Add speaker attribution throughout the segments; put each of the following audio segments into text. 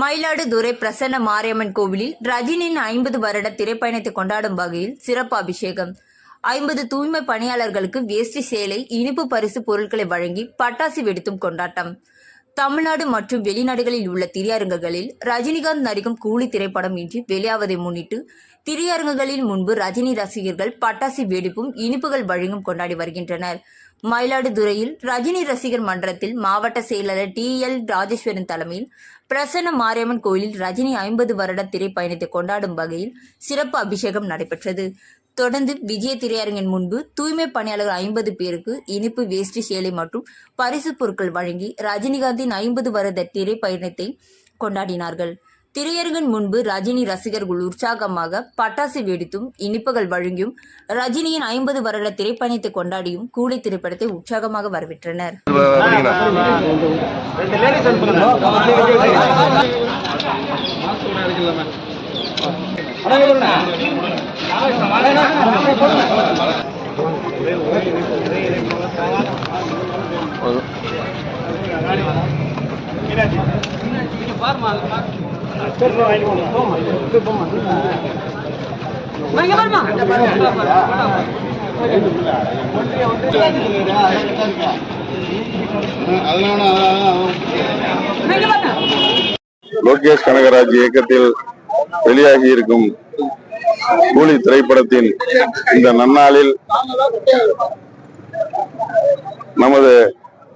Speaker 1: மயிலாடுதுறை பிரசன்ன மாரியம்மன் கோவிலில் ரஜினியின் ஐம்பது வருட திரைப்பயணத்தை கொண்டாடும் வகையில் சிறப்பு அபிஷேகம். ஐம்பது தூய்மை பணியாளர்களுக்கு வேஷ்டி சேலை இனிப்பு பரிசு பொருட்களை வழங்கி பட்டாசு வெடித்தும் கொண்டாட்டம். தமிழ்நாடு மற்றும் வெளிநாடுகளில் உள்ள திரையரங்குகளில் ரஜினிகாந்த் நடிக்கும் கூலி திரைப்படம் இன்றி வெளியாவதை முன்னிட்டு திரையரங்குகளில் முன்பு ரஜினி ரசிகர்கள் பட்டாசு வெடிப்பும் இனிப்புகள் வழங்கும் கொண்டாடி வருகின்றனர். மயிலாடுதுறையில் ரஜினி ரசிகர் மன்றத்தில் மாவட்ட செயலாளர் டி எல் ராஜேஸ்வரன் தலைமையில் பிரசன்ன மாரியம்மன் கோயிலில் ரஜினி ஐம்பது வருட திரைப்பயணத்தை கொண்டாடும் வகையில் சிறப்பு அபிஷேகம் நடைபெற்றது. தொடர்ந்து விஜய திரையரங்கின் முன்பு தூய்மை பணியாளர்கள் ஐம்பது பேருக்கு இனிப்பு வேஷ்டி சேலை மற்றும் பரிசு பொருட்கள் வழங்கி ரஜினிகாந்தின் ஐம்பது வருட திரைப்பயணத்தை கொண்டாடினார்கள். திரையரங்கன் முன்பு ரஜினி ரசிகர்கள் உற்சாகமாக பட்டாசு வெடித்தும் இனிப்புகள் வழங்கியும் ரஜினியின் ஐம்பது வருட திரைப்பயணத்தை கொண்டாடியும் கூலி திரைப்படத்தை உற்சாகமாக வரவேற்றனர்.
Speaker 2: லோகேஷ் கனகராஜ் இயக்கத்தில் வெளியாகி இருக்கும் கூலி திரைப்படத்தின் இந்த நன்னாளில் நமது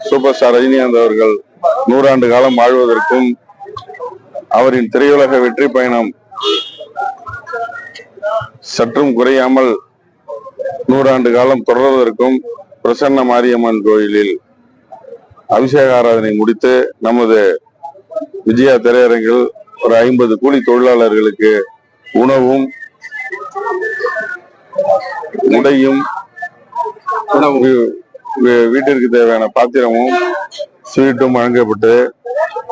Speaker 2: சூப்பர் ஸ்டார் ரஜினிகாந்த் அவர்கள் நூறாண்டு காலம் வாழ்வதற்கும் அவரின் திரையுலக வெற்றி பயணம் சற்றும் குறையாமல் நூறாண்டு காலம் தொடர்வதற்கும் பிரசன்ன மாரியம்மன் கோயிலில் அபிஷேக ஆராதனை முடித்து நமது விஜயா திரையரங்கில் ஒரு ஐம்பது கூலி தொழிலாளர்களுக்கு உணவும் உடையும் வீட்டிற்கு தேவையான பாத்திரமும் ஸ்வீட்டும் வழங்கப்பட்டு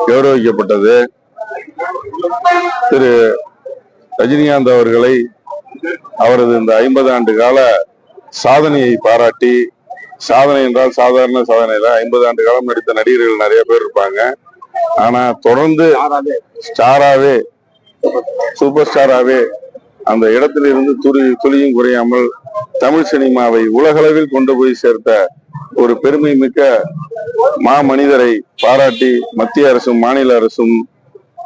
Speaker 2: கௌரவிக்கப்பட்டது. திரு ரஜினிகாந்த் அவர்களை அவரது இந்த ஐம்பது ஆண்டு கால சாதனையை பாராட்டி சாதனை என்றால் சாதாரண சாதனை ஐம்பது ஆண்டு காலம் நடித்த நடிகர்கள் நிறைய பேர் இருப்பாங்க. ஆனா தொடர்ந்து ஸ்டாராவே சூப்பர் ஸ்டாராவே அந்த இடத்திலிருந்து துளி துளியும் குறையாமல் தமிழ் சினிமாவை உலகளவில் கொண்டு போய் சேர்த்த ஒரு பெருமை மிக்க மாமனிதரை பாராட்டி மத்திய அரசும் மாநில அரசும்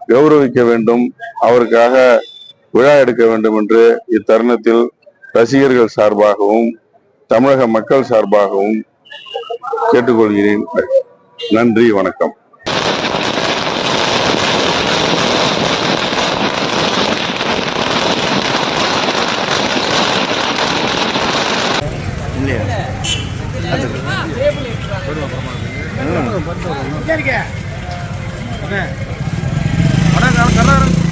Speaker 2: கௌரவிக்க வேண்டும் அவருக்காக விழா எடுக்க வேண்டும் என்று இத்தருணத்தில் ரசிகர்கள் சார்பாகவும் தமிழக மக்கள் சார்பாகவும் கேட்டுக்கொள்கிறேன். நன்றி வணக்கம்.
Speaker 3: வணக்கம்